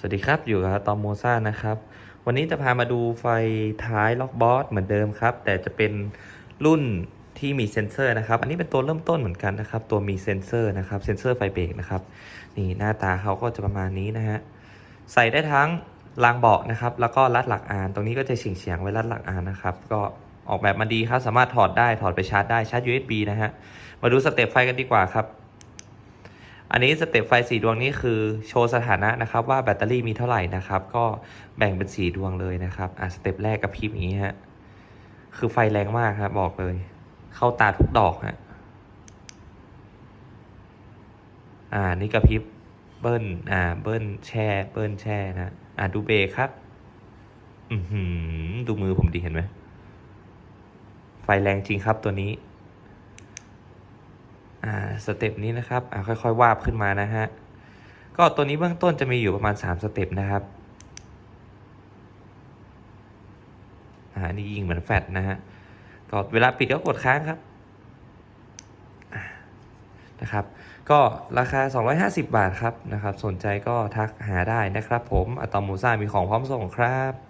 สวัสดีครับ อยู่กับตอมโมซ่านะครับ วันนี้จะพามาดูไฟท้ายล็อกบอสเหมือนเดิมครับ แต่จะเป็นรุ่นที่มีเซ็นเซอร์นะครับ อันนี้เป็นตัวเริ่มต้นเหมือนกันนะครับ ตัวมีเซ็นเซอร์นะครับ เซ็นเซอร์ไฟเบรกนะครับ นี่หน้าตาเขาก็จะประมาณนี้นะฮะ ใส่ได้ทั้งรางเบาะนะครับ แล้วก็รัดหลักอาน ตรงนี้ก็จะเฉียงเฉียงไว้รัดหลักอานนะครับ ก็ออกแบบมาดีครับ สามารถถอดได้ ถอดไปชาร์จได้ ชาร์จ USB นะฮะ มาดูสเต็ปไฟกันดีกว่าครับ อันนี้สเต็ปไฟสีดวงนี้คือโชว์สถานะนะครับว่าแบตเตอรี่มีเท่าไหร่นะครับ ก็แบ่งเป็นสีดวงเลยนะครับอะสเต็ปแรกกับพริบอย่างนี้ฮะคือไฟแรงมากครับบอกเลย เข้าตาทุกดอกฮะอ่านี่กระพริบเบิ้ลอ่าเบิ้ลแช่เบิ้ลแช่นะอ่าดูเบรครับ อือหือดูมือผมดีเห็นไหมไฟแรงจริงครับตัวนี้ อ่าสเต็ปนี้นะครับอ่าค่อยๆวาบขึ้นมานะฮะก็ตัวนี้เบื้องต้นจะมีอยู่ประมาณ 3 สเต็ปนะครับอ่านี่ยิงเหมือนแฟดนะฮะก็เวลาปิดก็กดค้างครับนะครับ ก็ราคา 250 บาทครับนะครับ สนใจก็ทักหาได้นะครับผม อะตอมมูซ่ามีของพร้อมส่งครับ